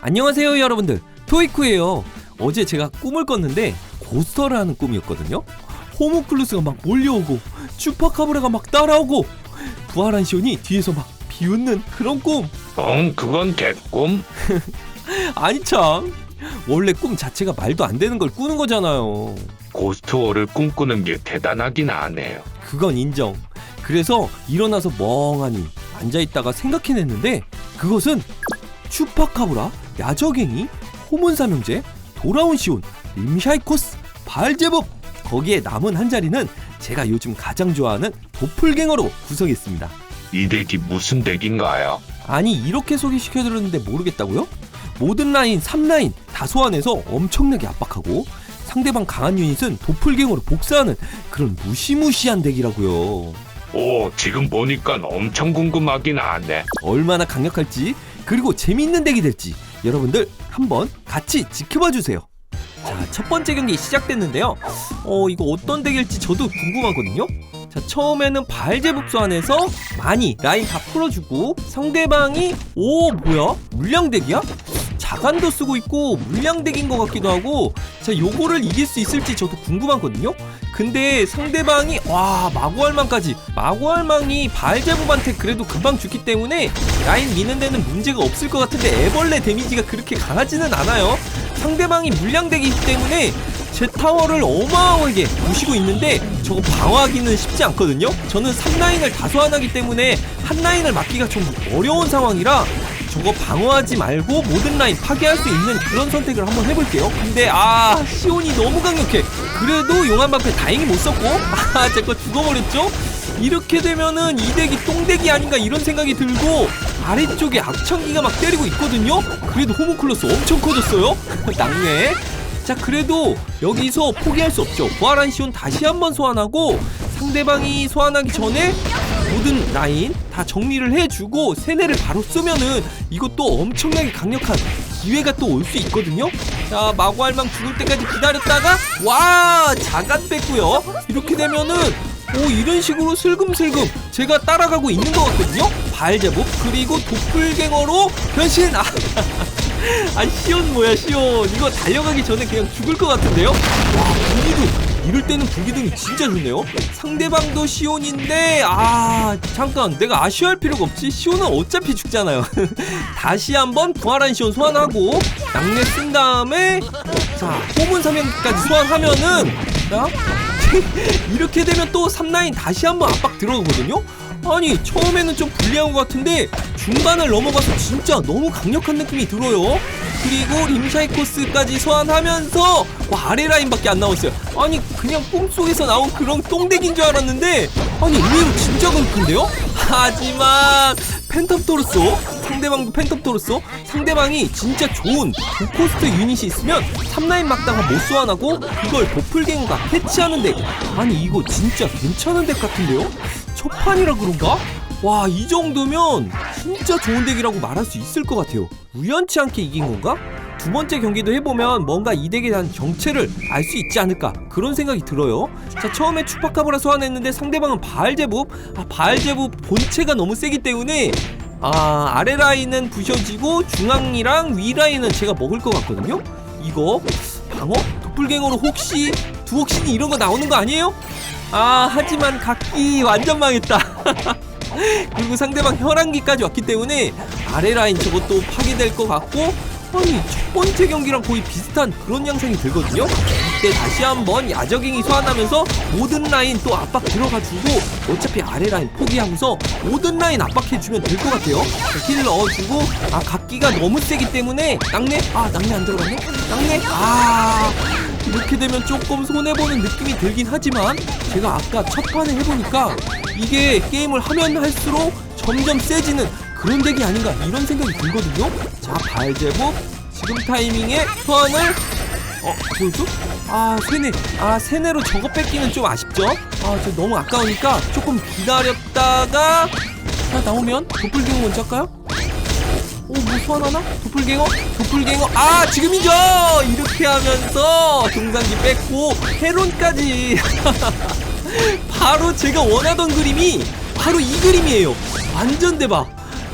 안녕하세요 여러분들. 토이쿠예요. 어제 제가 꿈을 꿨는데 고스터를 하는 꿈이었거든요. 호모클루스가 막 몰려오고 슈퍼카브라가 막 따라오고 부활한 시온이 뒤에서 막 비웃는 그런 꿈. 응, 그건 개꿈. 아니 참. 원래 꿈 자체가 말도 안 되는 걸 꾸는 거잖아요. 고스트워를 꿈꾸는 게 대단하긴 하네요. 그건 인정. 그래서 일어나서 멍하니 앉아있다가 생각해냈는데 그것은 슈퍼카브라 야적행이 호문사명제 돌아온 시온 림샤이코스 발제법 거기에 남은 한 자리는 제가 요즘 가장 좋아하는 도플갱어로 구성했습니다 이 덱이 무슨 덱인가요? 아니 이렇게 소개시켜드렸는데 모르겠다고요? 모든 라인 3라인 다 소환해서 엄청나게 압박하고 상대방 강한 유닛은 도플갱어로 복사하는 그런 무시무시한 덱이라고요 오, 지금 보니까 엄청 궁금하긴 하네. 얼마나 강력할지 그리고 재미있는 덱이 될지 여러분들 한번 같이 지켜봐 주세요. 자, 첫 번째 경기 시작됐는데요. 어, 이거 어떤 덱일지 저도 궁금하거든요. 자, 처음에는 발제북 소환해서 많이 라인 다 풀어주고 상대방이 오 뭐야 물량 덱이야? 자간도 쓰고 있고 물량 덱인 것 같기도 하고 자 요거를 이길 수 있을지 저도 궁금하거든요. 근데 상대방이 와 마구할망까지 마구할망이 발제북한테 그래도 금방 죽기 때문에 라인 미는 데는 문제가 없을 것 같은데 애벌레 데미지가 그렇게 강하지는 않아요. 상대방이 물량되기 때문에 제 타워를 어마어마하게 부시고 있는데 저거 방어하기는 쉽지 않거든요. 저는 3라인을 다 소환하기 때문에 한 라인을 막기가 좀 어려운 상황이라 저거 방어하지 말고 모든 라인 파괴할 수 있는 그런 선택을 한번 해볼게요. 근데 아 시온이 너무 강력해. 그래도 용암 방패 다행히 못 썼고 아 제거 죽어버렸죠. 이렇게 되면은 이 덱이 똥덱이 아닌가 이런 생각이 들고 아래쪽에 악창기가 막 때리고 있거든요. 그래도 호모클로스 엄청 커졌어요. 낙내. 자 그래도 여기서 포기할 수 없죠. 부활한 시온 다시 한번 소환하고 상대방이 소환하기 전에 모든 라인 다 정리를 해주고 세뇌를 바로 쏘면은 이것도 엄청나게 강력한 기회가 또 올 수 있거든요. 자 마구할망 죽을 때까지 기다렸다가 와 자간 뺐고요. 이렇게 되면은 오 이런 식으로 슬금슬금 제가 따라가고 있는 것 같거든요. 발제복 그리고 도플갱어로 변신. 아, 아 시온 뭐야 시온 이거 달려가기 전에 그냥 죽을 것 같은데요. 와 분위기 이럴 때는 불기둥이 진짜 좋네요. 상대방도 시온인데 아 잠깐 내가 아쉬워할 필요가 없지. 시온은 어차피 죽잖아요. 다시 한번 부활한 시온 소환하고 낙내 쓴 다음에 자 호문 사명까지 소환하면은 자 이렇게 되면 또 3라인 다시 한번 압박 들어오거든요. 아니 처음에는 좀 불리한 것 같은데 중반을 넘어가서 진짜 너무 강력한 느낌이 들어요. 그리고 림샤이코스까지 소환하면서 와, 아래 라인밖에 안 나왔어요. 아니 그냥 꿈속에서 나온 그런 똥덱인 줄 알았는데 아니 의외로 진짜 강력한데요? 하지만 팬텀 토르소 상대방도 팬텀 토르소 상대방이 진짜 좋은 고코스트 유닛이 있으면 3라인 막다가 못 소환하고 그걸 도플갱어가 캐치하는 데 아니 이거 진짜 괜찮은 덱 같은데요? 첫 판이라 그런가? 와 이 정도면 진짜 좋은 덱이라고 말할 수 있을 것 같아요 우연치 않게 이긴 건가? 두 번째 경기도 해보면 뭔가 이 덱에 대한 정체를 알 수 있지 않을까 그런 생각이 들어요 자 처음에 추파카브라 소환했는데 상대방은 바알제북 아 바알제북 본체가 너무 세기 때문에 아 아래 라인은 부셔지고 중앙이랑 위 라인은 제가 먹을 것 같거든요 이거 방어? 도플갱어로 혹시 두옥신이 이런 거 나오는 거 아니에요? 아 하지만 각기 완전 망했다. 그리고 상대방 혈안기까지 왔기 때문에 아래 라인 저것도 파괴될 것 같고 아니 첫 번째 경기랑 거의 비슷한 그런 양상이 들거든요? 이때 다시 한번 야적잉이 소환하면서 모든 라인 또 압박 들어가주고 어차피 아래 라인 포기하면서 모든 라인 압박해주면 될 것 같아요. 힐 넣어주고 아 각기가 너무 세기 때문에 낙내 아 낙내 안 들어갔네? 낙내 아 이렇게 되면 조금 손해보는 느낌이 들긴 하지만 제가 아까 첫 판에 해보니까 이게 게임을 하면 할수록 점점 세지는 그런 덱이 아닌가 이런 생각이 들거든요 자 발제복 지금 타이밍에 소환을 어 뭐였죠? 아 세네 아 세네로 저거 뺏기는 좀 아쉽죠? 아저 너무 아까우니까 조금 기다렸다가 자 나오면 도플갱어 먼저 할까요? 오, 뭐 소환하나? 도플갱어? 도플갱어? 아, 지금이죠! 이렇게 하면서 동상기 뺐고, 헤론까지. 바로 제가 원하던 그림이 바로 이 그림이에요. 완전 대박.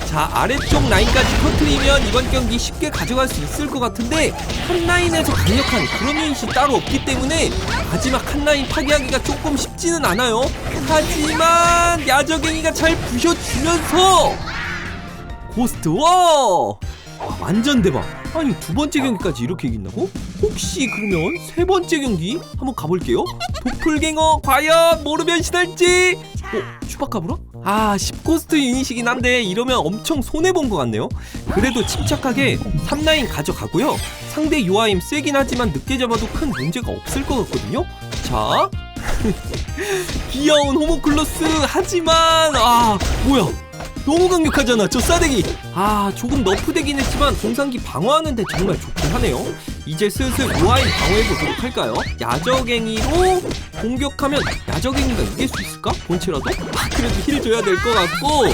자 아래쪽 라인까지 터트리면 이번 경기 쉽게 가져갈 수 있을 것 같은데 한 라인에서 강력한 그런 유닛이 따로 없기 때문에 마지막 한 라인 파괴하기가 조금 쉽지는 않아요 하지만 야적행이가 잘 부셔주면서 고스트 와 와, 완전 대박. 아니 두 번째 경기까지 이렇게 이긴다고? 혹시 그러면 세 번째 경기 한번 가볼게요. 도플갱어 과연 모르 변신할지? 어? 슈퍼카브라? 아 10코스트 유닛이긴 한데 이러면 엄청 손해본 것 같네요. 그래도 침착하게 3라인 가져가고요. 상대 유아임 세긴 하지만 늦게 잡아도 큰 문제가 없을 것 같거든요. 자 귀여운 호모클로스 하지만 아 뭐야 너무 강력하잖아 저 싸대기 아 조금 너프되긴 했지만 동상기 방어하는데 정말 좋긴 하네요 이제 슬슬 우아인 방어해보도록 할까요 야적갱이로 공격하면 야적갱이가 이길 수 있을까? 본체라도? 아 그래도 힐 줘야 될 것 같고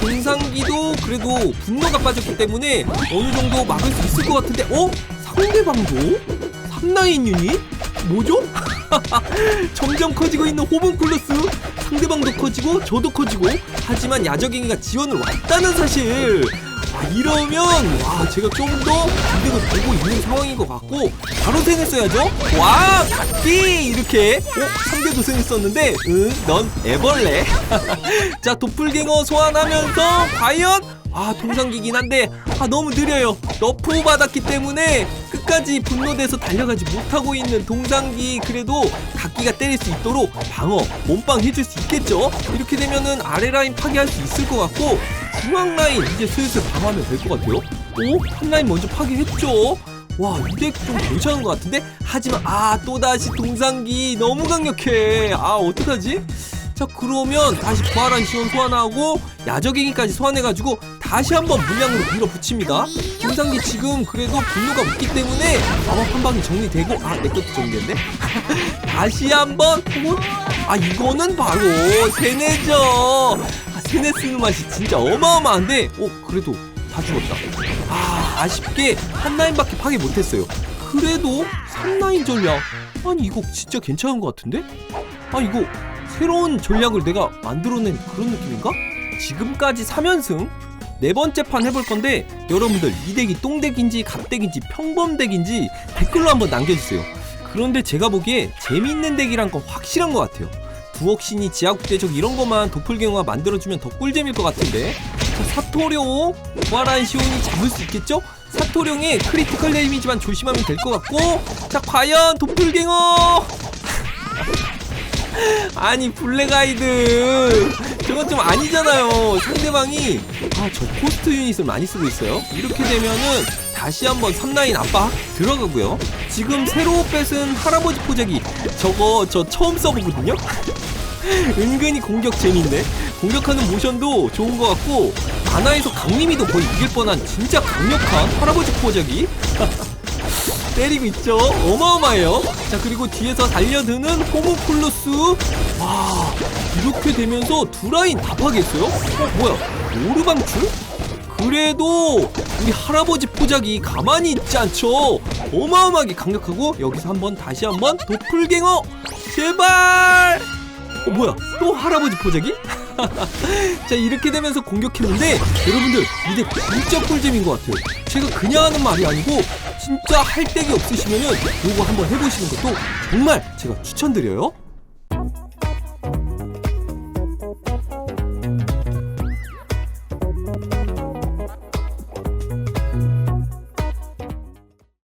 동상기도 그래도 분노가 빠졌기 때문에 어느 정도 막을 수 있을 것 같은데 어? 상대방도? 3라인 유닛? 뭐죠? 점점 커지고 있는 호문클로스 상대방도 커지고 저도 커지고 하지만 야적행이가 지원을 왔다는 사실. 와, 이러면 와 제가 좀더 이득을 보고 있는 상황인 것 같고 바로 세냈어야죠. 와 각기 이렇게. 어? 상대도 세냈었는데 응넌 애벌레. 자 도플갱어 소환하면서 과연 아 동상기긴 한데 아 너무 느려요 너프 받았기 때문에 끝까지 분노돼서 달려가지 못하고 있는 동상기 그래도 각기가 때릴 수 있도록 방어 몸빵 해줄 수 있겠죠 이렇게 되면은 아래 라인 파괴할 수 있을 것 같고 중앙 라인 이제 슬슬 방어하면 될 것 같아요 오? 한 라인 먼저 파괴했죠 와, 이덱좀 괜찮은 것 같은데? 하지만, 아, 또다시 동상기 너무 강력해. 아, 어떡하지? 자, 그러면 다시 부활한 시원 소환하고, 야적행이까지 소환해가지고, 다시 한번 물량으로 밀어붙입니다. 동상기 지금 그래도 분노가 없기 때문에, 마법 한 방이 정리되고, 아, 내 것도 정리됐네? 다시 한번? 아, 이거는 바로, 세네죠. 아, 세네 쓰는 맛이 진짜 어마어마한데, 어, 그래도 다 죽었다. 아, 아쉽게 한 라인밖에 파괴 못했어요. 그래도 3라인 전략. 아니, 이거 진짜 괜찮은 것 같은데? 아, 이거 새로운 전략을 내가 만들어낸 그런 느낌인가? 지금까지 3연승? 네 번째 판 해볼 건데 여러분들 이 덱이 똥덱인지 갑덱인지 평범덱인지 댓글로 한번 남겨주세요. 그런데 제가 보기에 재밌는 덱이란 건 확실한 것 같아요. 두억신이 지하국대적 이런 것만 도플갱어가 만들어주면 더 꿀잼일 것 같은데 자, 사토룡 부활한 시온이 잡을 수 있겠죠? 사토룡의 크리티컬 데미지만 조심하면 될 것 같고 자 과연 도플갱어 아니 블랙아이드 저건 좀 아니잖아요. 상대방이 아저 코스트 유닛을 많이 쓰고 있어요. 이렇게 되면은 다시 한번 3라인 압박 들어가고요. 지금 새로 뺏은 할아버지 포자기 저거 저 처음 써보거든요? 은근히 공격 재미인데 공격하는 모션도 좋은 것 같고 만화에서 강림이도 거의 이길 뻔한 진짜 강력한 할아버지 포자기 때리고 있죠. 어마어마해요. 자 그리고 뒤에서 달려드는 호모쿨루스. 와 이렇게 되면서 두 라인 다 파괴했어요? 어 뭐야? 오르방출? 그래도 우리 할아버지 포자기 가만히 있지 않죠. 어마어마하게 강력하고 여기서 한번 다시 한번 도플갱어! 제발! 어 뭐야? 또 할아버지 포자기? 자 이렇게 되면서 공격했는데 여러분들 이게 진짜 꿀잼인 것 같아요. 제가 그냥 하는 말이 아니고 진짜 할 데기 없으시면은 요거 한번 해보시는 것도 정말 제가 추천드려요